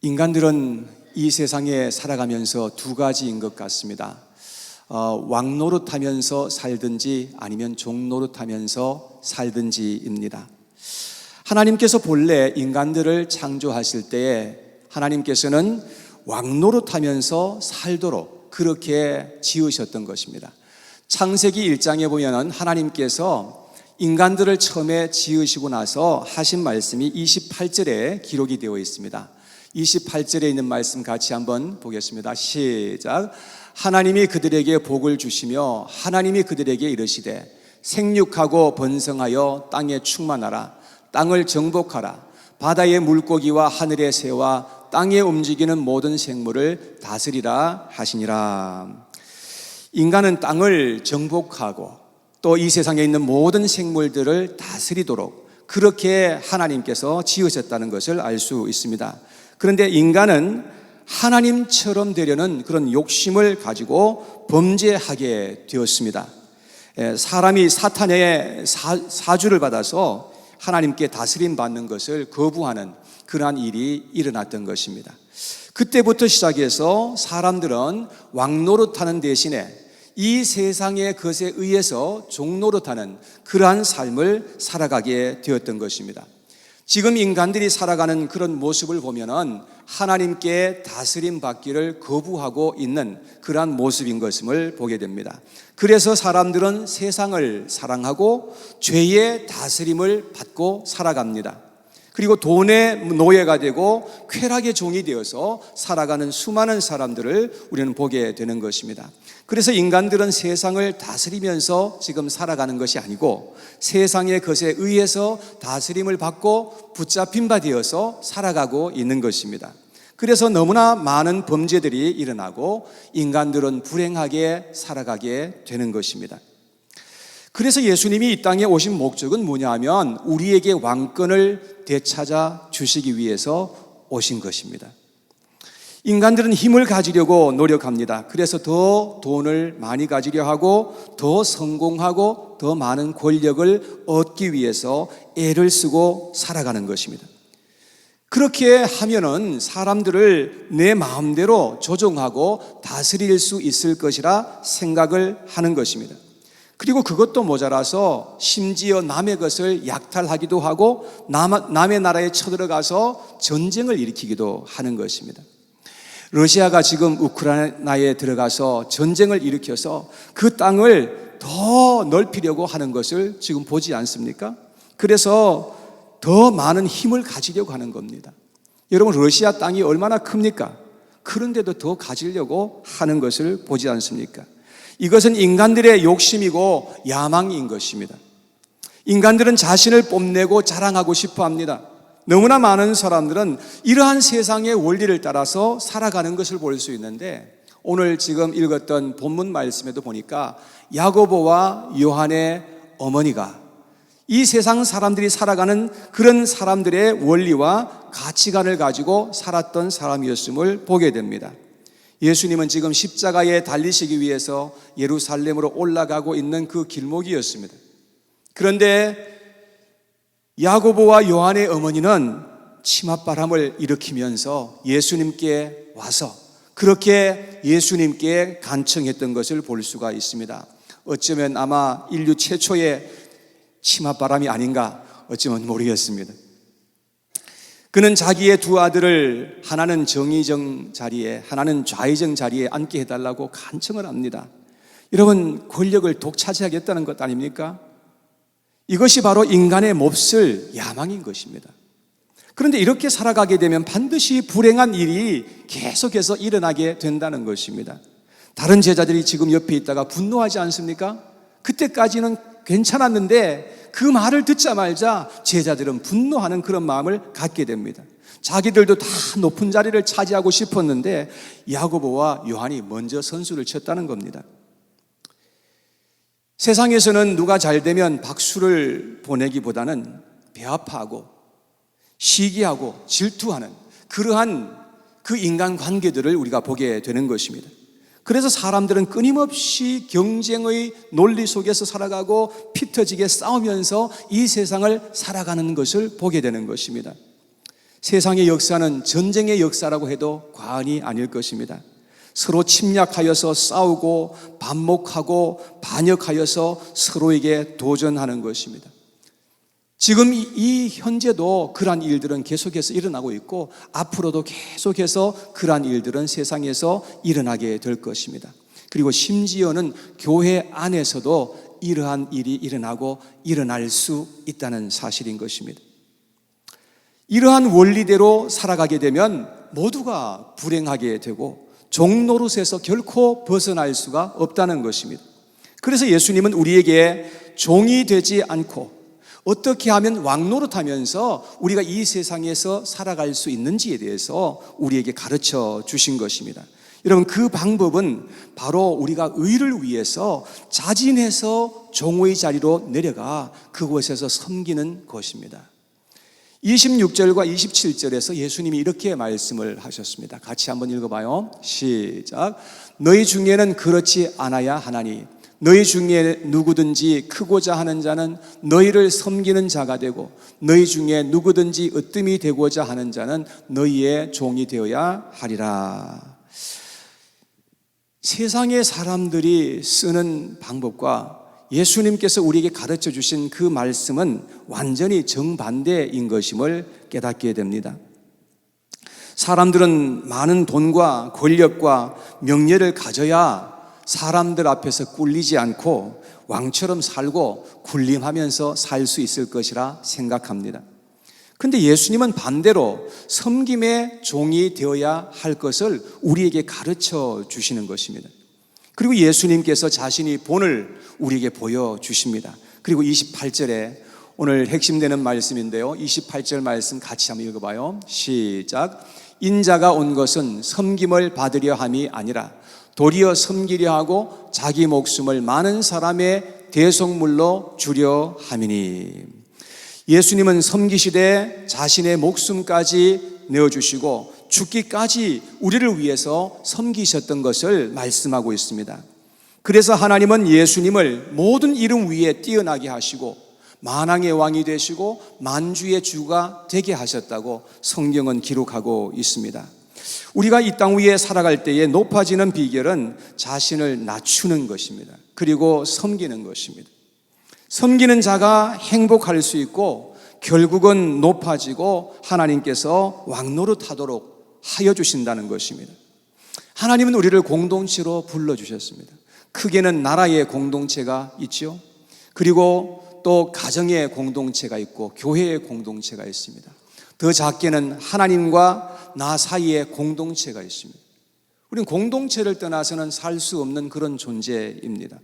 인간들은 이 세상에 살아가면서 두 가지인 것 같습니다. 어, 왕 노릇하면서 살든지 아니면 종 노릇하면서 살든지입니다. 하나님께서 본래 인간들을 창조하실 때에 하나님께서는 왕 노릇하면서 살도록 그렇게 지으셨던 것입니다. 창세기 1장에 보면은 하나님께서 인간들을 처음에 지으시고 나서 하신 말씀이 28절에 기록이 되어 있습니다. 28절에 있는 말씀 같이 한번 보겠습니다. 시작. 하나님이 그들에게 복을 주시며 하나님이 그들에게 이르시되 생육하고 번성하여 땅에 충만하라 땅을 정복하라 바다의 물고기와 하늘의 새와 땅에 움직이는 모든 생물을 다스리라 하시니라. 인간은 땅을 정복하고 또 이 세상에 있는 모든 생물들을 다스리도록 그렇게 하나님께서 지으셨다는 것을 알 수 있습니다. 그런데 인간은 하나님처럼 되려는 그런 욕심을 가지고 범죄하게 되었습니다. 예, 사람이 사탄의 사, 주를 받아서 하나님께 다스림 받는 것을 거부하는 그러한 일이 일어났던 것입니다. 그때부터 시작해서 사람들은 왕노릇하는 대신에 이 세상의 것에 의해서 종노릇하는 그러한 삶을 살아가게 되었던 것입니다. 지금 인간들이 살아가는 그런 모습을 보면은 하나님께 다스림 받기를 거부하고 있는 그러한 모습인 것임을 보게 됩니다. 그래서 사람들은 세상을 사랑하고 죄의 다스림을 받고 살아갑니다. 그리고 돈의 노예가 되고 쾌락의 종이 되어서 살아가는 수많은 사람들을 우리는 보게 되는 것입니다. 그래서 인간들은 세상을 다스리면서 지금 살아가는 것이 아니고 세상의 것에 의해서 다스림을 받고 붙잡힌 바 되어서 살아가고 있는 것입니다. 그래서 너무나 많은 범죄들이 일어나고 인간들은 불행하게 살아가게 되는 것입니다. 그래서 예수님이 이 땅에 오신 목적은 뭐냐 하면 우리에게 왕권을 되찾아 주시기 위해서 오신 것입니다. 인간들은 힘을 가지려고 노력합니다. 그래서 더 돈을 많이 가지려 하고 더 성공하고 더 많은 권력을 얻기 위해서 애를 쓰고 살아가는 것입니다. 그렇게 하면은 사람들을 내 마음대로 조종하고 다스릴 수 있을 것이라 생각을 하는 것입니다. 그리고 그것도 모자라서 심지어 남의 것을 약탈하기도 하고 남, 남의 나라에 쳐들어가서 전쟁을 일으키기도 하는 것입니다. 러시아가 지금 우크라이나에 들어가서 전쟁을 일으켜서 그 땅을 더 넓히려고 하는 것을 지금 보지 않습니까? 그래서 더 많은 힘을 가지려고 하는 겁니다. 여러분, 러시아 땅이 얼마나 큽니까? 그런데도 더 가지려고 하는 것을 보지 않습니까? 이것은 인간들의 욕심이고 야망인 것입니다. 인간들은 자신을 뽐내고 자랑하고 싶어 합니다. 너무나 많은 사람들은 이러한 세상의 원리를 따라서 살아가는 것을 볼 수 있는데 오늘 지금 읽었던 본문 말씀에도 보니까 야고보와 요한의 어머니가 이 세상 사람들이 살아가는 그런 사람들의 원리와 가치관을 가지고 살았던 사람이었음을 보게 됩니다. 예수님은 지금 십자가에 달리시기 위해서 예루살렘으로 올라가고 있는 그 길목이었습니다. 그런데 야고보와 요한의 어머니는 치맛바람을 일으키면서 예수님께 와서 그렇게 예수님께 간청했던 것을 볼 수가 있습니다. 어쩌면 아마 인류 최초의 치맛바람이 아닌가 어쩌면 모르겠습니다. 그는 자기의 두 아들을 하나는 정의정 자리에 하나는 좌의정 자리에 앉게 해달라고 간청을 합니다. 여러분 권력을 독차지하겠다는 것 아닙니까? 이것이 바로 인간의 몹쓸 야망인 것입니다. 그런데 이렇게 살아가게 되면 반드시 불행한 일이 계속해서 일어나게 된다는 것입니다. 다른 제자들이 지금 옆에 있다가 분노하지 않습니까? 그때까지는 괜찮았는데 그 말을 듣자마자 제자들은 분노하는 그런 마음을 갖게 됩니다. 자기들도 다 높은 자리를 차지하고 싶었는데 야고보와 요한이 먼저 선수를 쳤다는 겁니다. 세상에서는 누가 잘 되면 박수를 보내기보다는 배아파하고 시기하고 질투하는 그러한 그 인간 관계들을 우리가 보게 되는 것입니다. 그래서 사람들은 끊임없이 경쟁의 논리 속에서 살아가고 피 터지게 싸우면서 이 세상을 살아가는 것을 보게 되는 것입니다. 세상의 역사는 전쟁의 역사라고 해도 과언이 아닐 것입니다. 서로 침략하여서 싸우고 반목하고 반역하여서 서로에게 도전하는 것입니다. 지금 이- 이 현재도 그러한 일들은 계속해서 일어나고 있고 앞으로도 계속해서 그러한 일들은 세상에서 일어나게 될 것입니다. 그리고 심지어는 교회 안에서도 이러한 일이 일어나고 일어날 수 있다는 사실인 것입니다. 이러한 원리대로 살아가게 되면 모두가 불행하게 되고 종노릇에서 결코 벗어날 수가 없다는 것입니다. 그래서 예수님은 우리에게 종이 되지 않고 어떻게 하면 왕노릇 하면서 우리가 이 세상에서 살아갈 수 있는지에 대해서 우리에게 가르쳐 주신 것입니다. 여러분 그 방법은 바로 우리가 의를 위해서 자진해서 종의 자리로 내려가 그곳에서 섬기는 것입니다. 26절과 27절에서 예수님이 이렇게 말씀을 하셨습니다. 같이 한번 읽어봐요. 시작. 너희 중에는 그렇지 않아야 하나니 너희 중에 누구든지 크고자 하는 자는 너희를 섬기는 자가 되고 너희 중에 누구든지 으뜸이 되고자 하는 자는 너희의 종이 되어야 하리라. 세상의 사람들이 쓰는 방법과 예수님께서 우리에게 가르쳐 주신 그 말씀은 완전히 정반대인 것임을 깨닫게 됩니다. 사람들은 많은 돈과 권력과 명예를 가져야 사람들 앞에서 꿀리지 않고 왕처럼 살고 군림하면서 살 수 있을 것이라 생각합니다. 근데 예수님은 반대로 섬김의 종이 되어야 할 것을 우리에게 가르쳐 주시는 것입니다. 그리고 예수님께서 자신이 본을 우리에게 보여 주십니다. 그리고 28절에 오늘 핵심되는 말씀인데요. 28절 말씀 같이 한번 읽어봐요. 시작. 인자가 온 것은 섬김을 받으려 함이 아니라 도리어 섬기려 하고 자기 목숨을 많은 사람의 대속물로 주려 함이니. 예수님은 섬기시되 자신의 목숨까지 내어주시고 죽기까지 우리를 위해서 섬기셨던 것을 말씀하고 있습니다. 그래서 하나님은 예수님을 모든 이름 위에 뛰어나게 하시고 만왕의 왕이 되시고 만주의 주가 되게 하셨다고 성경은 기록하고 있습니다. 우리가 이 땅 위에 살아갈 때에 높아지는 비결은 자신을 낮추는 것입니다. 그리고 섬기는 것입니다. 섬기는 자가 행복할 수 있고 결국은 높아지고 하나님께서 왕노릇하도록 하여 주신다는 것입니다. 하나님은 우리를 공동체로 불러 주셨습니다. 크게는 나라의 공동체가 있죠. 그리고 또 가정의 공동체가 있고 교회의 공동체가 있습니다. 더 작게는 하나님과 나 사이에 공동체가 있습니다. 우리는 공동체를 떠나서는 살 수 없는 그런 존재입니다.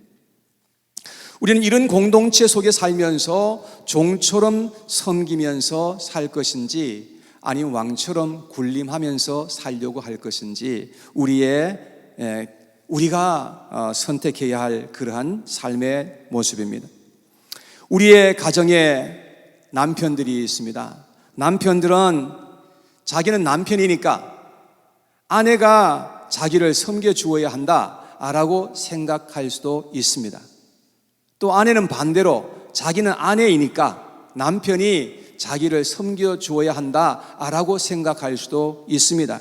우리는 이런 공동체 속에 살면서 종처럼 섬기면서 살 것인지 아니면 왕처럼 군림하면서 살려고 할 것인지 우리의 에, 우리가 어, 선택해야 할 그러한 삶의 모습입니다. 우리의 가정에 남편들이 있습니다. 남편들은 자기는 남편이니까 아내가 자기를 섬겨 주어야 한다라고 생각할 수도 있습니다. 또 아내는 반대로 자기는 아내이니까 남편이 자기를 섬겨 주어야 한다라고 생각할 수도 있습니다.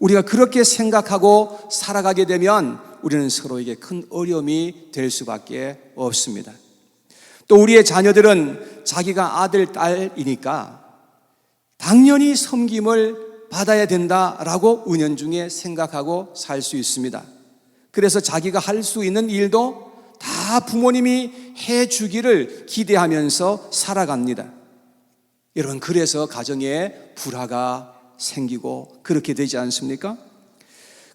우리가 그렇게 생각하고 살아가게 되면 우리는 서로에게 큰 어려움이 될 수밖에 없습니다. 또 우리의 자녀들은 자기가 아들, 딸이니까 당연히 섬김을 받아야 된다라고 은연중에 생각하고 살 수 있습니다. 그래서 자기가 할 수 있는 일도 다 부모님이 해 주기를 기대하면서 살아갑니다. 여러분, 그래서 가정에 불화가 생기고 그렇게 되지 않습니까?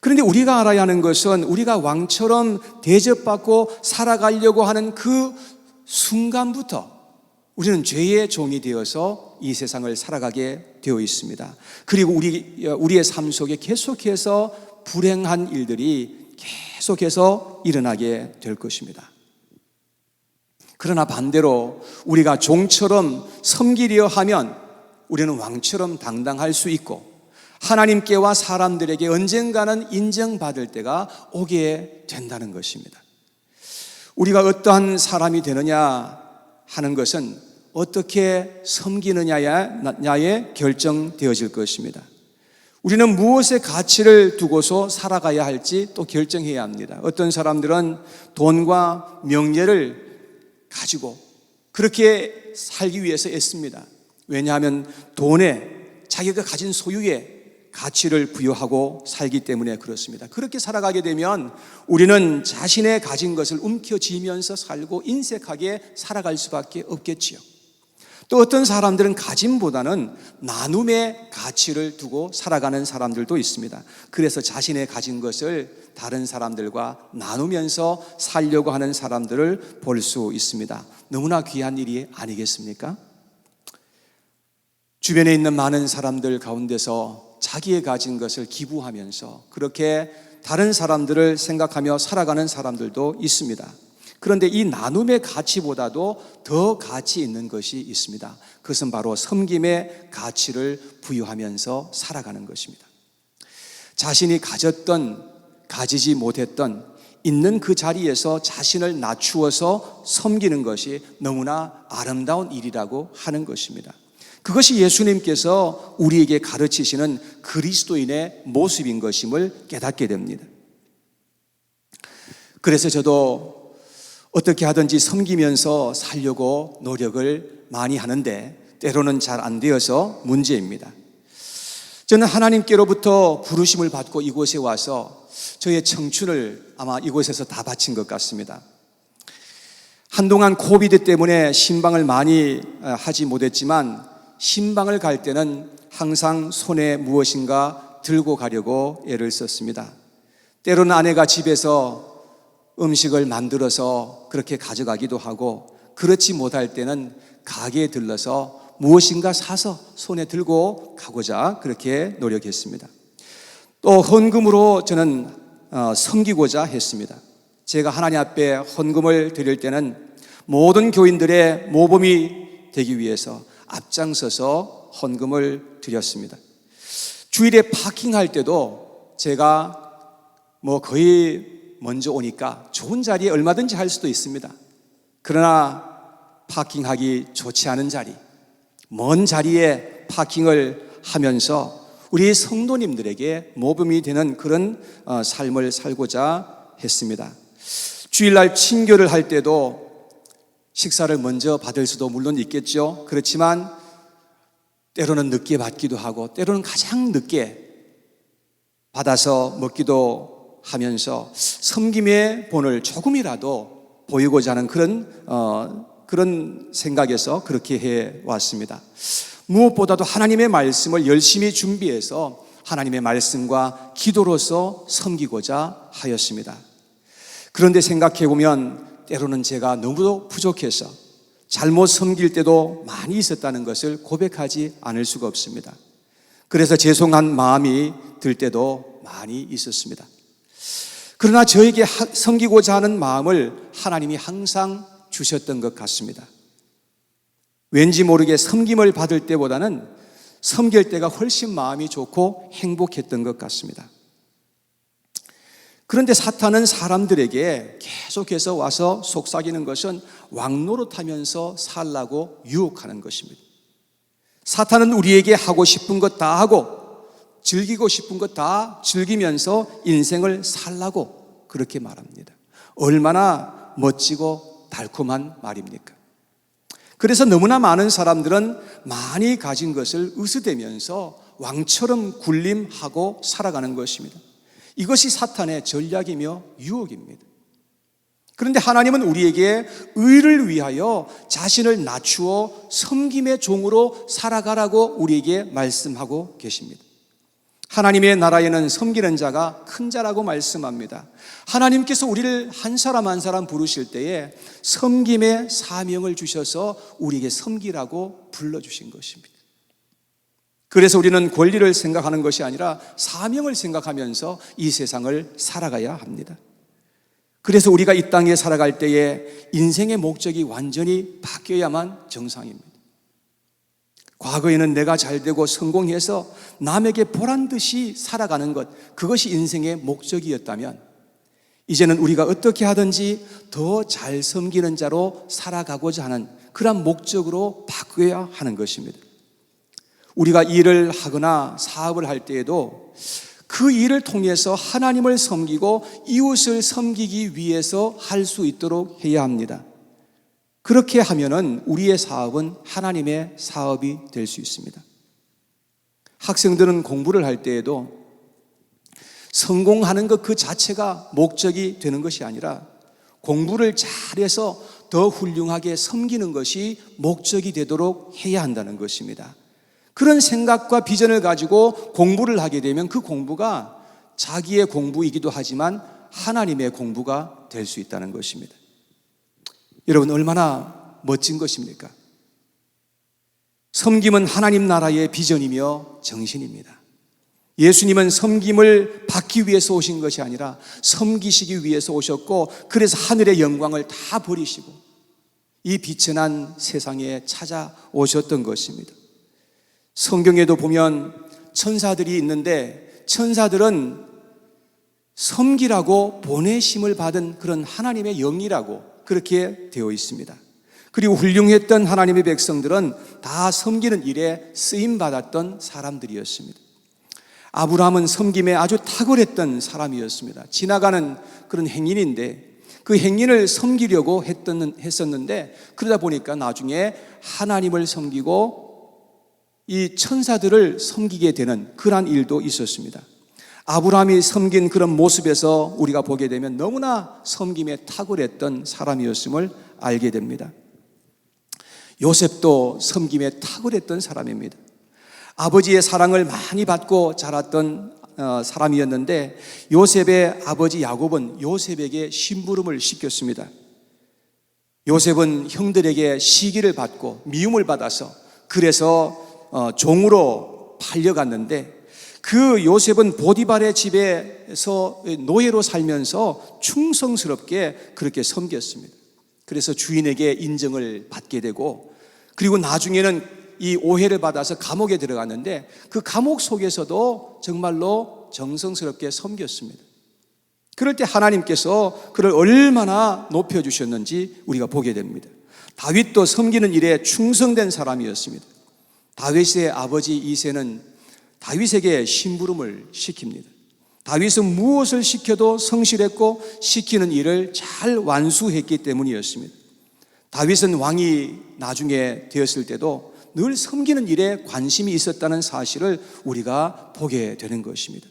그런데 우리가 알아야 하는 것은 우리가 왕처럼 대접받고 살아가려고 하는 그 순간부터 우리는 죄의 종이 되어서 이 세상을 살아가게 되어 있습니다. 그리고 우리, 우리의 삶 속에 계속해서 불행한 일들이 계속해서 일어나게 될 것입니다. 그러나 반대로 우리가 종처럼 섬기려 하면 우리는 왕처럼 당당할 수 있고 하나님께와 사람들에게 언젠가는 인정받을 때가 오게 된다는 것입니다. 우리가 어떠한 사람이 되느냐 하는 것은 어떻게 섬기느냐에 결정되어질 것입니다. 우리는 무엇의 가치를 두고서 살아가야 할지 또 결정해야 합니다. 어떤 사람들은 돈과 명예를 가지고 그렇게 살기 위해서 애씁니다. 왜냐하면 돈에 자기가 가진 소유에 가치를 부여하고 살기 때문에 그렇습니다. 그렇게 살아가게 되면 우리는 자신의 가진 것을 움켜쥐면서 살고 인색하게 살아갈 수밖에 없겠지요. 또 어떤 사람들은 가짐보다는 나눔의 가치를 두고 살아가는 사람들도 있습니다. 그래서 자신의 가진 것을 다른 사람들과 나누면서 살려고 하는 사람들을 볼 수 있습니다. 너무나 귀한 일이 아니겠습니까? 주변에 있는 많은 사람들 가운데서 자기의 가진 것을 기부하면서 그렇게 다른 사람들을 생각하며 살아가는 사람들도 있습니다. 그런데 이 나눔의 가치보다도 더 가치 있는 것이 있습니다. 그것은 바로 섬김의 가치를 부여하면서 살아가는 것입니다. 자신이 가졌던, 가지지 못했던, 있는 그 자리에서 자신을 낮추어서 섬기는 것이 너무나 아름다운 일이라고 하는 것입니다. 그것이 예수님께서 우리에게 가르치시는 그리스도인의 모습인 것임을 깨닫게 됩니다. 그래서 저도 어떻게 하든지 섬기면서 살려고 노력을 많이 하는데 때로는 잘 안 되어서 문제입니다. 저는 하나님께로부터 부르심을 받고 이곳에 와서 저의 청춘을 아마 이곳에서 다 바친 것 같습니다. 한동안 코비드 때문에 신방을 많이 하지 못했지만 신방을 갈 때는 항상 손에 무엇인가 들고 가려고 애를 썼습니다. 때로는 아내가 집에서 음식을 만들어서 그렇게 가져가기도 하고 그렇지 못할 때는 가게에 들러서 무엇인가 사서 손에 들고 가고자 그렇게 노력했습니다. 또 헌금으로 저는 어, 섬기고자 했습니다. 제가 하나님 앞에 헌금을 드릴 때는 모든 교인들의 모범이 되기 위해서 앞장서서 헌금을 드렸습니다. 주일에 파킹할 때도 제가 뭐 거의 먼저 오니까 좋은 자리에 얼마든지 할 수도 있습니다. 그러나 파킹하기 좋지 않은 자리, 먼 자리에 파킹을 하면서 우리 성도님들에게 모범이 되는 그런 어, 삶을 살고자 했습니다. 주일날 친교를 할 때도 식사를 먼저 받을 수도 물론 있겠죠. 그렇지만 때로는 늦게 받기도 하고 때로는 가장 늦게 받아서 먹기도 하면서 섬김의 본을 조금이라도 보이고자 하는 그런 어, 그런 생각에서 그렇게 해 왔습니다. 무엇보다도 하나님의 말씀을 열심히 준비해서 하나님의 말씀과 기도로서 섬기고자 하였습니다. 그런데 생각해 보면 때로는 제가 너무도 부족해서 잘못 섬길 때도 많이 있었다는 것을 고백하지 않을 수가 없습니다. 그래서 죄송한 마음이 들 때도 많이 있었습니다. 그러나 저에게 섬기고자 하는 마음을 하나님이 항상 주셨던 것 같습니다. 왠지 모르게 섬김을 받을 때보다는 섬길 때가 훨씬 마음이 좋고 행복했던 것 같습니다. 그런데 사탄은 사람들에게 계속해서 와서 속삭이는 것은 왕노릇하면서 살라고 유혹하는 것입니다. 사탄은 우리에게 하고 싶은 것 다 하고 즐기고 싶은 것 다 즐기면서 인생을 살라고 그렇게 말합니다. 얼마나 멋지고 달콤한 말입니까? 그래서 너무나 많은 사람들은 많이 가진 것을 으스대면서 왕처럼 군림하고 살아가는 것입니다. 이것이 사탄의 전략이며 유혹입니다. 그런데 하나님은 우리에게 의를 위하여 자신을 낮추어 섬김의 종으로 살아가라고 우리에게 말씀하고 계십니다. 하나님의 나라에는 섬기는 자가 큰 자라고 말씀합니다. 하나님께서 우리를 한 사람 한 사람 부르실 때에 섬김의 사명을 주셔서 우리에게 섬기라고 불러주신 것입니다. 그래서 우리는 권리를 생각하는 것이 아니라 사명을 생각하면서 이 세상을 살아가야 합니다. 그래서 우리가 이 땅에 살아갈 때에 인생의 목적이 완전히 바뀌어야만 정상입니다. 과거에는 내가 잘 되고 성공해서 남에게 보란 듯이 살아가는 것, 그것이 인생의 목적이었다면, 이제는 우리가 어떻게 하든지 더 잘 섬기는 자로 살아가고자 하는 그러한 목적으로 바꿔야 하는 것입니다. 우리가 일을 하거나 사업을 할 때에도 그 일을 통해서 하나님을 섬기고 이웃을 섬기기 위해서 할 수 있도록 해야 합니다. 그렇게 하면은 우리의 사업은 하나님의 사업이 될 수 있습니다. 학생들은 공부를 할 때에도 성공하는 것 그 자체가 목적이 되는 것이 아니라 공부를 잘해서 더 훌륭하게 섬기는 것이 목적이 되도록 해야 한다는 것입니다. 그런 생각과 비전을 가지고 공부를 하게 되면 그 공부가 자기의 공부이기도 하지만 하나님의 공부가 될 수 있다는 것입니다. 여러분, 얼마나 멋진 것입니까? 섬김은 하나님 나라의 비전이며 정신입니다. 예수님은 섬김을 받기 위해서 오신 것이 아니라 섬기시기 위해서 오셨고 그래서 하늘의 영광을 다 버리시고 이 비천한 세상에 찾아오셨던 것입니다. 성경에도 보면 천사들이 있는데 천사들은 섬기라고 보내심을 받은 그런 하나님의 영이라고 그렇게 되어 있습니다. 그리고 훌륭했던 하나님의 백성들은 다 섬기는 일에 쓰임 받았던 사람들이었습니다. 아브라함은 섬김에 아주 탁월했던 사람이었습니다. 지나가는 그런 행인인데 그 행인을 섬기려고 했던, 했었는데 그러다 보니까 나중에 하나님을 섬기고 이 천사들을 섬기게 되는 그러한 일도 있었습니다. 아브라함이 섬긴 그런 모습에서 우리가 보게 되면 너무나 섬김에 탁월했던 사람이었음을 알게 됩니다. 요셉도 섬김에 탁월했던 사람입니다. 아버지의 사랑을 많이 받고 자랐던 어, 사람이었는데 요셉의 아버지 야곱은 요셉에게 심부름을 시켰습니다. 요셉은 형들에게 시기를 받고 미움을 받아서 그래서 어, 종으로 팔려갔는데 그 요셉은 보디발의 집에서 노예로 살면서 충성스럽게 그렇게 섬겼습니다. 그래서 주인에게 인정을 받게 되고 그리고 나중에는 이 오해를 받아서 감옥에 들어갔는데 그 감옥 속에서도 정말로 정성스럽게 섬겼습니다. 그럴 때 하나님께서 그를 얼마나 높여 주셨는지 우리가 보게 됩니다. 다윗도 섬기는 일에 충성된 사람이었습니다. 다윗의 아버지 이세는 다윗에게 심부름을 시킵니다. 다윗은 무엇을 시켜도 성실했고 시키는 일을 잘 완수했기 때문이었습니다. 다윗은 왕이 나중에 되었을 때도 늘 섬기는 일에 관심이 있었다는 사실을 우리가 보게 되는 것입니다.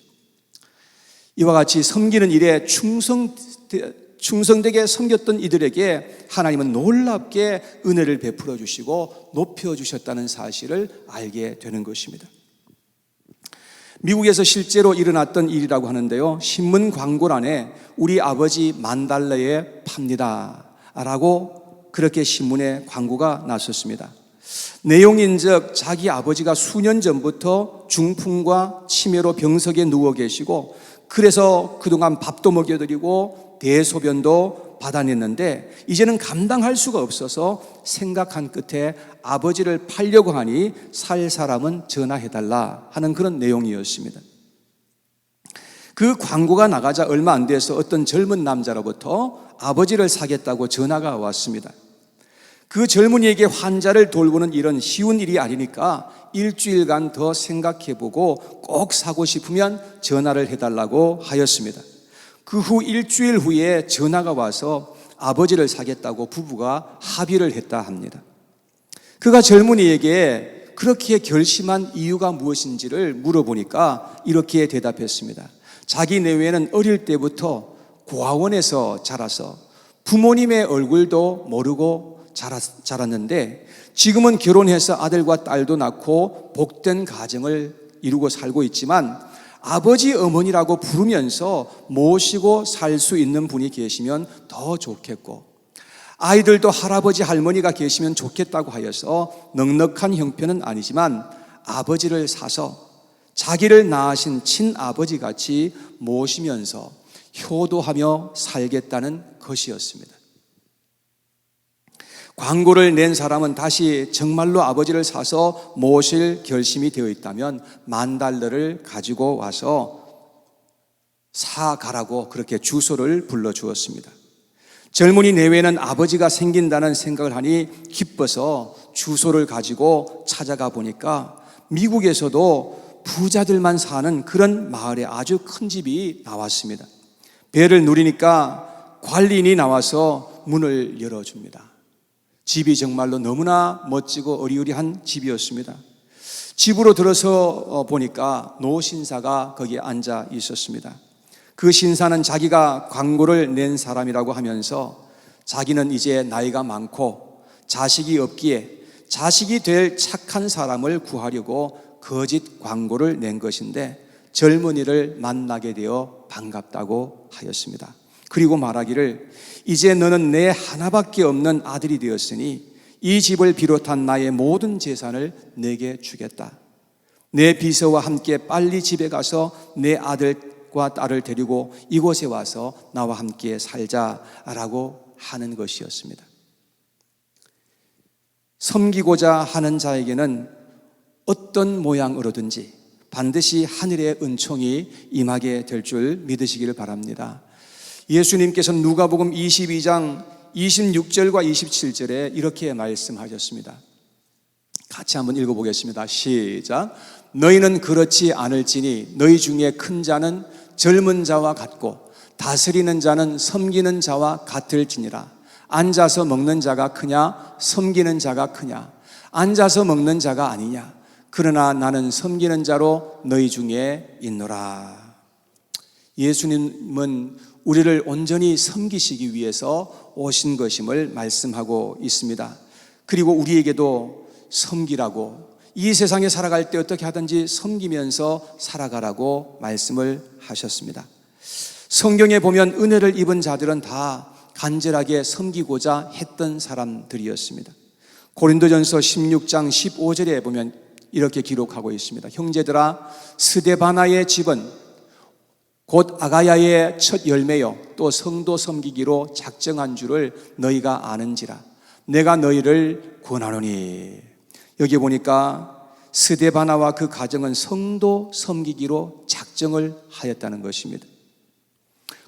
이와 같이 섬기는 일에 충성, 충성되게 섬겼던 이들에게 하나님은 놀랍게 은혜를 베풀어 주시고 높여 주셨다는 사실을 알게 되는 것입니다. 미국에서 실제로 일어났던 일이라고 하는데요. 신문 광고란에 우리 아버지 만 달러에 팝니다. 라고 그렇게 신문에 광고가 났었습니다. 내용인즉 자기 아버지가 수년 전부터 중풍과 치매로 병석에 누워 계시고 그래서 그동안 밥도 먹여드리고 대소변도 받아냈는데 이제는 감당할 수가 없어서 생각한 끝에 아버지를 팔려고 하니 살 사람은 전화해달라 하는 그런 내용이었습니다. 그 광고가 나가자 얼마 안 돼서 어떤 젊은 남자로부터 아버지를 사겠다고 전화가 왔습니다. 그 젊은이에게 환자를 돌보는 일은 쉬운 일이 아니니까 일주일간 더 생각해보고 꼭 사고 싶으면 전화를 해달라고 하였습니다. 그 후 일주일 후에 전화가 와서 아버지를 사겠다고 부부가 합의를 했다 합니다. 그가 젊은이에게 그렇게 결심한 이유가 무엇인지를 물어보니까 이렇게 대답했습니다. 자기 내외는 어릴 때부터 고아원에서 자라서 부모님의 얼굴도 모르고 자랐 는데 지금은 결혼해서 아들과 딸도 낳고 복된 가정을 이루고 살고 있지만 아버지 어머니라고 부르면서 모시고 살 수 있는 분이 계시면 더 좋겠고 아이들도 할아버지 할머니가 계시면 좋겠다고 하여서 넉넉한 형편은 아니지만 아버지를 사서 자기를 낳으신 친아버지 같이 모시면서 효도하며 살겠다는 것이었습니다. 광고를 낸 사람은 다시 정말로 아버지를 사서 모실 결심이 되어 있다면 만 달러를 가지고 와서 사가라고 그렇게 주소를 불러 주었습니다. 젊은이 내외는 아버지가 생긴다는 생각을 하니 기뻐서 주소를 가지고 찾아가 보니까 미국에서도 부자들만 사는 그런 마을에 아주 큰 집이 나왔습니다. 배를 누리니까 관리인이 나와서 문을 열어줍니다. 집이 정말로 너무나 멋지고 어리우리한 집이었습니다. 집으로 들어서 어, 보니까 노 신사가 거기에 앉아 있었습니다. 그 신사는 자기가 광고를 낸 사람이라고 하면서 자기는 이제 나이가 많고 자식이 없기에 자식이 될 착한 사람을 구하려고 거짓 광고를 낸 것인데 젊은이를 만나게 되어 반갑다고 하였습니다. 그리고 말하기를 이제 너는 내 하나밖에 없는 아들이 되었으니 이 집을 비롯한 나의 모든 재산을 내게 주겠다. 내 비서와 함께 빨리 집에 가서 내 아들과 딸을 데리고 이곳에 와서 나와 함께 살자라고 하는 것이었습니다. 섬기고자 하는 자에게는 어떤 모양으로든지 반드시 하늘의 은총이 임하게 될 줄 믿으시기를 바랍니다. 예수님께서 누가복음 22장 26절과 27절에 이렇게 말씀하셨습니다. 같이 한번 읽어보겠습니다. 시작. 너희는 그렇지 않을지니 너희 중에 큰 자는 젊은 자와 같고 다스리는 자는 섬기는 자와 같을지니라. 앉아서 먹는 자가 크냐? 섬기는 자가 크냐? 앉아서 먹는 자가 아니냐? 그러나 나는 섬기는 자로 너희 중에 있노라. 예수님은 우리를 온전히 섬기시기 위해서 오신 것임을 말씀하고 있습니다. 그리고 우리에게도 섬기라고 이 세상에 살아갈 때 어떻게 하든지 섬기면서 살아가라고 말씀을 하셨습니다. 성경에 보면 은혜를 입은 자들은 다 간절하게 섬기고자 했던 사람들이었습니다. 고린도전서 16장 15절에 보면 이렇게 기록하고 있습니다. 형제들아 스데바나의 집은 곧 아가야의 첫 열매요 또 성도 섬기기로 작정한 줄을 너희가 아는지라 내가 너희를 권하노니 여기 보니까 스데바나와 그 가정은 성도 섬기기로 작정을 하였다는 것입니다.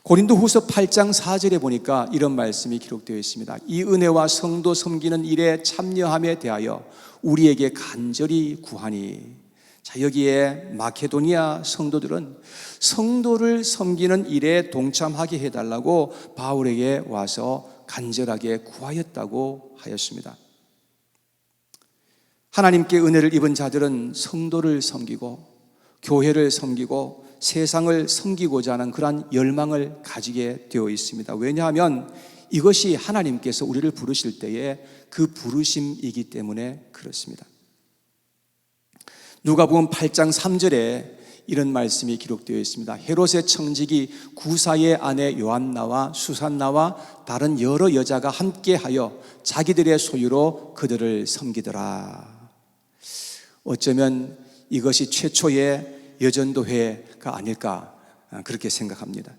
고린도 후서 8장 4절에 보니까 이런 말씀이 기록되어 있습니다. 이 은혜와 성도 섬기는 일에 참여함에 대하여 우리에게 간절히 구하니 자, 여기에 마케도니아 성도들은 성도를 섬기는 일에 동참하게 해달라고 바울에게 와서 간절하게 구하였다고 하였습니다. 하나님께 은혜를 입은 자들은 성도를 섬기고 교회를 섬기고 세상을 섬기고자 하는 그러한 열망을 가지게 되어 있습니다. 왜냐하면 이것이 하나님께서 우리를 부르실 때에 그 부르심이기 때문에 그렇습니다. 누가복음 8장 3절에 이런 말씀이 기록되어 있습니다. 헤롯의 청직이 구사의 아내 요한나와 수산나와 다른 여러 여자가 함께하여 자기들의 소유로 그들을 섬기더라. 어쩌면 이것이 최초의 여전도회가 아닐까 그렇게 생각합니다.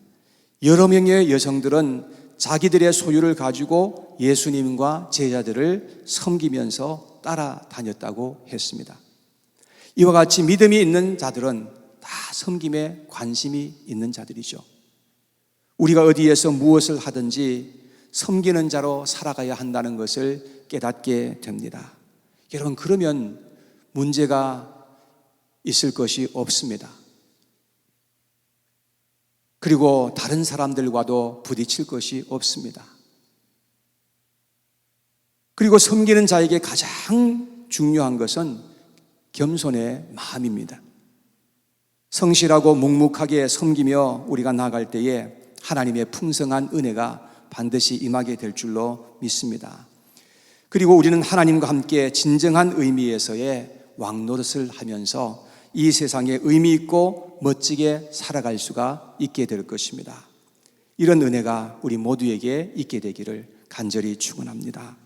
여러 명의 여성들은 자기들의 소유를 가지고 예수님과 제자들을 섬기면서 따라다녔다고 했습니다. 이와 같이 믿음이 있는 자들은 다 섬김에 관심이 있는 자들이죠. 우리가 어디에서 무엇을 하든지 섬기는 자로 살아가야 한다는 것을 깨닫게 됩니다. 여러분, 그러면 문제가 있을 것이 없습니다. 그리고 다른 사람들과도 부딪힐 것이 없습니다. 그리고 섬기는 자에게 가장 중요한 것은 겸손의 마음입니다. 성실하고 묵묵하게 섬기며 우리가 나아갈 때에 하나님의 풍성한 은혜가 반드시 임하게 될 줄로 믿습니다. 그리고 우리는 하나님과 함께 진정한 의미에서의 왕노릇을 하면서 이 세상에 의미 있고 멋지게 살아갈 수가 있게 될 것입니다. 이런 은혜가 우리 모두에게 있게 되기를 간절히 축원합니다.